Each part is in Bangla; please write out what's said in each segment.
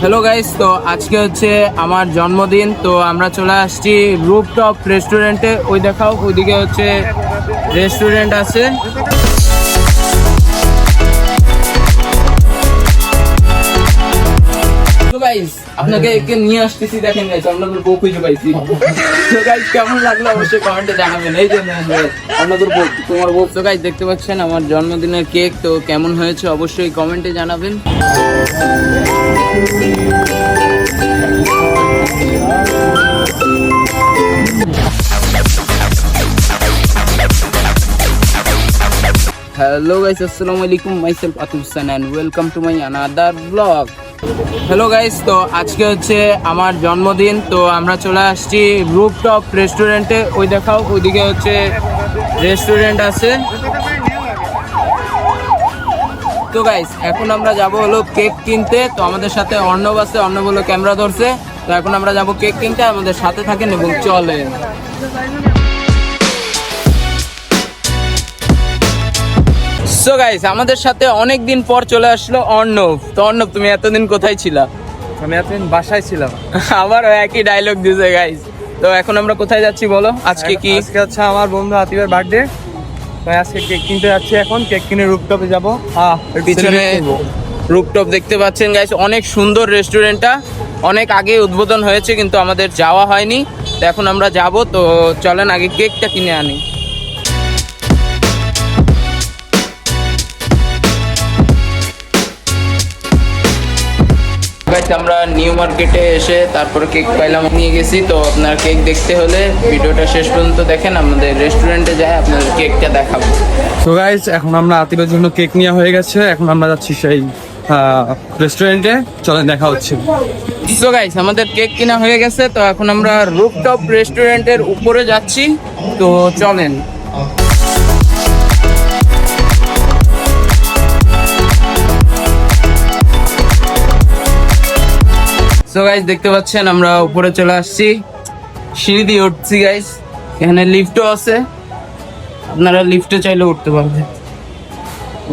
হ্যালো গাইস তো আজকে হচ্ছে আমার জন্মদিন, তো আমরা চলে আসছি রুপটপ রেস্টুরেন্টে ওই দেখাও, ওইদিকে হচ্ছে রেস্টুরেন্ট আছে। গাইস আপনাকে একে নিয়ে আসতেছি, দেখেন গাইস আপনাদের বউ খুঁজে পাইছি। তো গাইস কেমন লাগল অবশ্যই কমেন্টে জানাবেন। এই যে আপনাদের বউ, তোমার বউ। তো গাইস দেখতে পাচ্ছেন আমার জন্মদিনের কেক, তো কেমন হয়েছে অবশ্যই কমেন্টে জানাবেন। হ্যালো গাইস আসসালামু আলাইকুম myself Atif Hasan and welcome to my another blog hello guys তো আজকে হচ্ছে আমার জন্মদিন, তো আমরা চলে আসছি রুপটপ রেস্টুরেন্টে ওই দেখাও, ওইদিকে হচ্ছে রেস্টুরেন্ট আছে। তো গাইস এখন আমরা যাব হলো কেক কিনতে। তো আমাদের সাথে অর্ণব আছে, অর্ণব হলো ক্যামেরা ধরছে। তো এখন আমরা যাব কেক কিনতে, আমাদের সাথে থাকেন এবং চলেন। সো গাইস আমাদের সাথে অনেক দিন পর চলে আসলো অর্ণব। তো অর্ণব তুমি এতদিন কোথায় ছিলা? আমি এতদিন বাসায় ছিলাম। আবার একই ডায়লগ দিছে গাইস তো এখন আমরা কোথায় যাচ্ছি বলো? আজকে কি? আজকে হচ্ছে আমার বন্ধু আতিফের বার্থডে তাই আজকে কেক কিনতে যাচ্ছি এখন। কেক কিনে রুপটপে যাব। হ্যাঁ পিছনে রুপটপ দেখতে পাচ্ছেন গাইস অনেক সুন্দর রেস্টুরেন্টটা অনেক আগে উদ্বোধন হয়েছে কিন্তু আমাদের যাওয়া হয়নি। তো এখন আমরা যাব তো চলেন আগে কেকটা কিনে আনি। Guys, আমরা নিউ মার্কেটে এসে তারপর কেক পাইলাম নিয়ে গেছি। তো আপনার কেক দেখতে হলে ভিডিওটা শেষ পর্যন্ত দেখেন আমাদের রেস্টুরেন্টে যায় আপনাদের কেকটা দেখাবো। তো গাইজ এখন আমরা আতিফের জন্য কেক নেওয়া হয়ে গেছে। এখন আমরা যাচ্ছি সেই রেস্টুরেন্টে চলে দেখা হচ্ছে। সো গাইস আমাদের কেক কিনা হয়ে গেছে। তো এখন আমরা রুপটপ রেস্টুরেন্টের উপরে যাচ্ছি। তো চলেন। সো গাইস দেখতে পাচ্ছেন, আমরা উপরে চলে আসছি। সিঁড়ি দিয়ে উঠছি গাইস এখানে লিফটও আছে। আপনারা লিফটে চাইলে উঠতে পারবেন।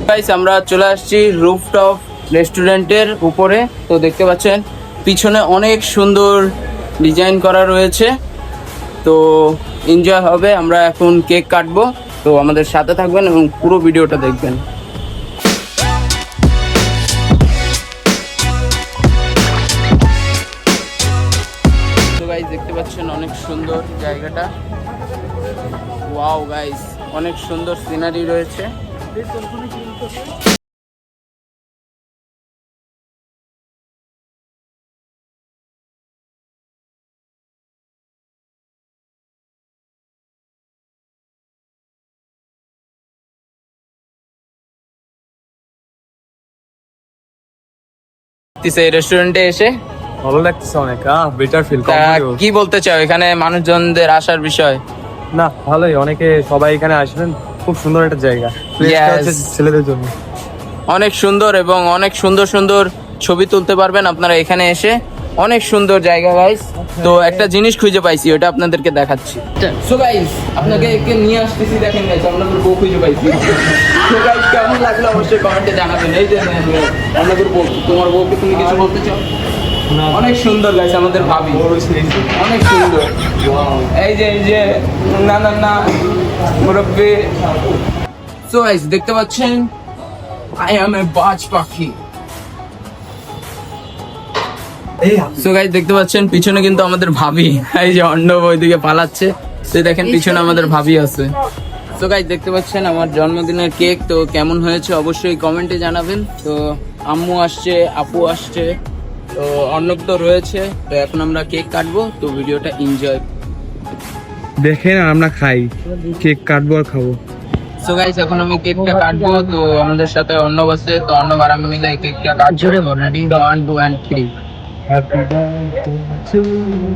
গাইস আমরা চলে আসছি রুফটপ রেস্টুরেন্টের উপরে। তো, দেখতে পাচ্ছেন, পিছনে অনেক সুন্দর ডিজাইন করা রয়েছে। তো এনজয় হবে। আমরা এখন কেক কাটবো। তো, আমাদের সাথে থাকবেন এবং পুরো ভিডিওটা দেখবেন। তো গাইস দেখতে পাচ্ছেন অনেক সুন্দর জায়গাটা। ওয়াও গাইস অনেক সুন্দর সিনারি রয়েছে। এই রেস্টুরেন্টে এসে। ভালো লাগতেছে অনেক হ্যাঁ বেটার ফিল কি বলতে চাও এখানে মানুষজনদের আসার বিষয়? না ভালোই অনেকে সবাই এখানে আসবেন খুব সুন্দর একটা জায়গা। ছেলেদের জন্য। অনেক সুন্দর এবং অনেক সুন্দর সুন্দর ছবি তুলতে পারবেন আপনারা এখানে এসে। অনেক সুন্দর জায়গা গাইস তো একটা জিনিস খুঁজে পাইছি ওটা আপনাদেরকে দেখাচ্ছি। সো গাইস আপনাকে একে নিয়ে আসতেছি দেখেন গাইস আপনাদের বউ খুঁজে পাইছি। সো গাইস কেমন লাগল অবশ্যই কমেন্টে জানাবেন। এই যে আপনাদের বউ তোমার বউকে তুমি কিছু বলতে চাও? অনেক সুন্দর গাইস আমাদের ভাবি। অনেক সুন্দর। এই যে এই যে না না না মুরব্বী। সো গাইস দেখতে পাচ্ছেন? আই অ্যাম এ বাজ পাখি। সো গাইস দেখতে পাচ্ছেন? পিছনে কিন্তু আমাদের ভাবি। এই যে অর্ণব ওইদিকে পালাচ্ছে। তো দেখেন পিছনে আমাদের ভাবি আছে। সো গাইস দেখতে পাচ্ছেন? আমার জন্মদিনের কেক তো কেমন হয়েছে অবশ্যই কমেন্টে জানাবেন। তো আম্মু আসছে আপু আসছে। তো অর্ণব তো রয়েছে তো এখন আমরা কেক কাটবো তো ভিডিওটা এনজয় দেখেন আমরা খাই। কেক কাটবো আর খাব। সো গাইস এখন আমি কেকটা কাটবো তো আমাদের সাথে অর্ণব আছে তো অর্ণব আর আমি মিলে এই কেকটা one two and three Happy birthday to you.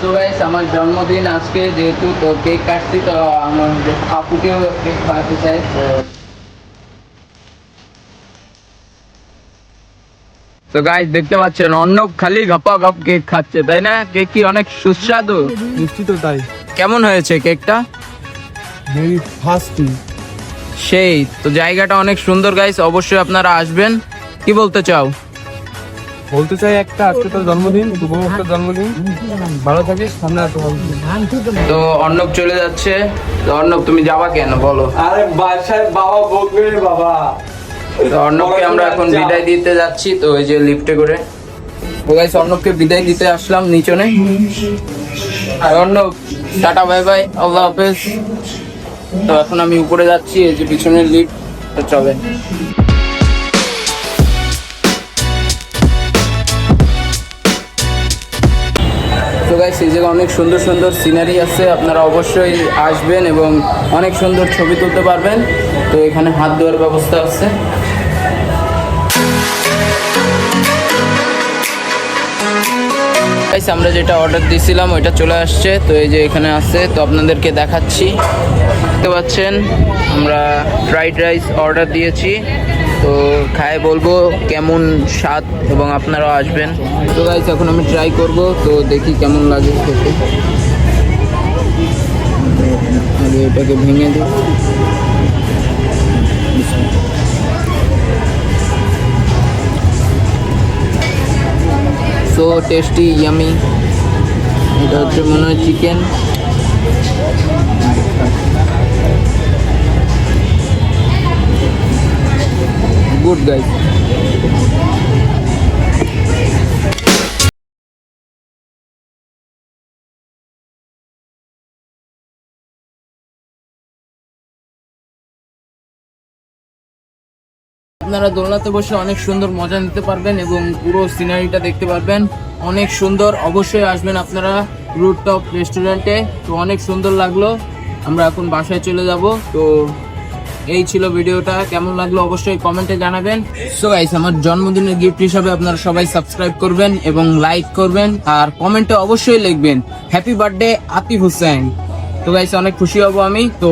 তো গাইস আমার জন্মদিন আজকে যেহেতু তো কেক কাটছি তো আমার আপুকেও কেক খাওয়াতে চাই। তো গাইস দেখতে পাচ্ছেন অর্ণব খালি গপা গপ কেক খাচ্ছে তাই না? কেক কি অনেক সুস্বাদু? নিশ্চিত তাই। কেমন হয়েছে কেকটা ভেরি ফাস্টি সেই তো জায়গাটা অনেক সুন্দর গাইস অবশ্যই আপনারা আসবেন। কি বলতে চাও? বলতে চাই একটা আজকে তোর জন্মদিন শুভ একটা জন্মদিন। ভালো থাকিস সামনে ভালো তো অর্ণব চলে যাচ্ছে। তো অর্ণব তুমি যাবা কেন? বলো। আরে বাসায় বাবা বকবে বাবা। তো অর্ণবকে আমরা এখন বিদায় দিতে যাচ্ছি তো এই যে লিফটে করে। তো গাইস অর্ণবকে বিদায় দিতে আসলাম নিচনে আর অর্ণব টাটা বাই বাই আল্লাহ হাফেজ। তো এখন আমি উপরে যাচ্ছি এই যে পিছনের লিফট তো চলে গাইস এই জায়গায় অনেক সুন্দর সুন্দর সিনারি আছে, আপনারা অবশ্যই আসবেন এবং অনেক সুন্দর ছবি তুলতে পারবেন। তো এখানে হাত ধোয়ার ব্যবস্থা আছে। গাইস আমরা যেটা অর্ডার দিয়েছিলাম ওইটা চলে আসছে। তো এই যে এখানে আছে, তো আপনাদেরকে দেখাচ্ছি। দেখতে পাচ্ছেন, আমরা ফ্রাইড রাইস অর্ডার দিয়েছি। তো খায় বলব কেমন স্বাদ এবং আপনারাও আসবেন। তো গাইস এখন আমি ট্রাই করব, তো দেখি কেমন লাগে খেতে। এটাকে ভেঙে দিই। সো টেস্টি ইয়ামি এটা হচ্ছে মনে হয় চিকেন গুড গাইস। আপনারা দোলনাতে বসে অনেক সুন্দর মজা নিতে পারবেন এবং পুরো সিনারিটা দেখতে পারবেন। অনেক সুন্দর। অবশ্যই আসবেন আপনারা রুট টপ রেস্টুরেন্টে তো অনেক সুন্দর লাগল। আমরা এখন বাসায় চলে যাব। তো এই ছিল ভিডিওটা। কেমন লাগল অবশ্যই কমেন্টে জানাবেন। সো গাইস আমার জন্মদিনের গিফট হিসাবে আপনারা সবাই সাবস্ক্রাইব করবেন এবং লাইক করবেন আর কমেন্টে অবশ্যই লিখবেন হ্যাপি বার্থডে আতিফ হুসেন তো গাইস অনেক খুশি হব আমি। তো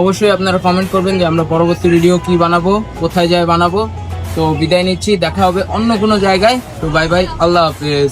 অবশ্যই আপনারা কমেন্ট করবেন যে আমরা পরবর্তী ভিডিও কি বানাবো, কোথায় যায় বানাবো। তো বিদায় নিচ্ছি, দেখা হবে অন্য কোনো জায়গায়। তো বাই বাই আল্লাহ হাফিজ।